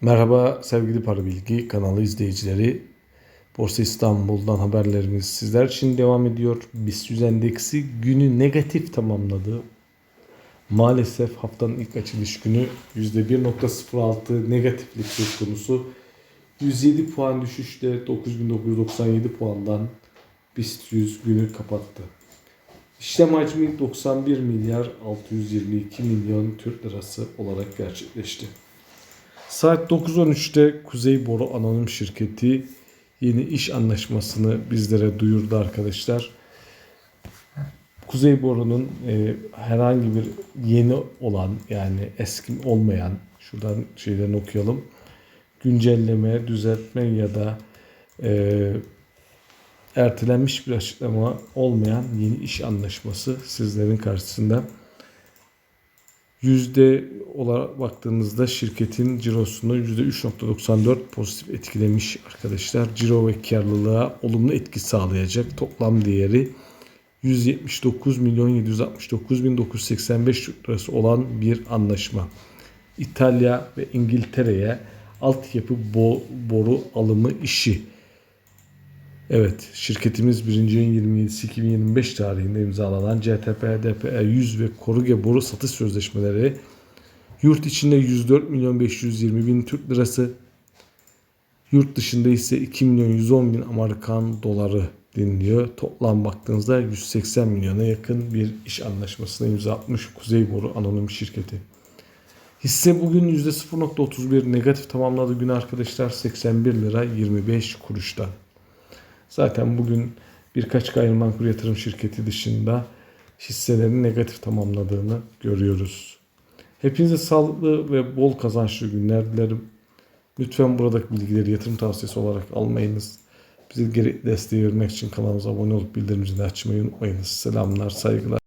Merhaba sevgili Para Bilgi kanalı izleyicileri. Borsa İstanbul'dan haberlerimiz sizler için devam ediyor. BIST 100 endeksi günü negatif tamamladı. Maalesef haftanın ilk açılış günü %1.06 negatiflik söz konusu. 107 puan düşüşle 9997 puandan BIST 100 günü kapattı. İşlem hacmi 91 milyar 622 milyon Türk lirası olarak gerçekleşti. Saat 9.13'te Kuzey Boru Anonim Şirketi yeni iş anlaşmasını bizlere duyurdu arkadaşlar. Kuzey Boru'nun e, herhangi bir yeni olan yani eski olmayan şuradan şeylerini okuyalım. Güncelleme, düzeltme ya da e, ertelenmiş bir açıklama olmayan yeni iş anlaşması sizlerin karşısında. Yüzde olarak baktığımızda şirketin cirosunu %3.94 pozitif etkilemiş arkadaşlar. Ciro ve karlılığa olumlu etki sağlayacak. Toplam değeri 179 milyon 769 bin 985 lirası olan bir anlaşma. İtalya ve İngiltere'ye altyapı bo- boru alımı işi. Evet, şirketimiz 1. ayın 27'si 2025 tarihinde imzalanan CTP, DPE 100 ve Koruge boru satış sözleşmeleri yurt içinde 104 milyon 520 bin Türk lirası, yurt dışında ise 2 milyon 110 bin Amerikan doları deniliyor. Toplam baktığınızda 180 milyona yakın bir iş anlaşmasına imza atmış Kuzey Boru Anonim Şirketi. Hisse bugün %0.31 negatif tamamladı gün arkadaşlar 81 lira 25 kuruştan. Zaten bugün birkaç gayrimenkul yatırım şirketi dışında hisselerin negatif tamamladığını görüyoruz. Hepinize sağlıklı ve bol kazançlı günler dilerim. Lütfen buradaki bilgileri yatırım tavsiyesi olarak almayınız. Bize gerekli desteği vermek için kanalımıza abone olup bildirim zilini açmayı unutmayınız. Selamlar, saygılar.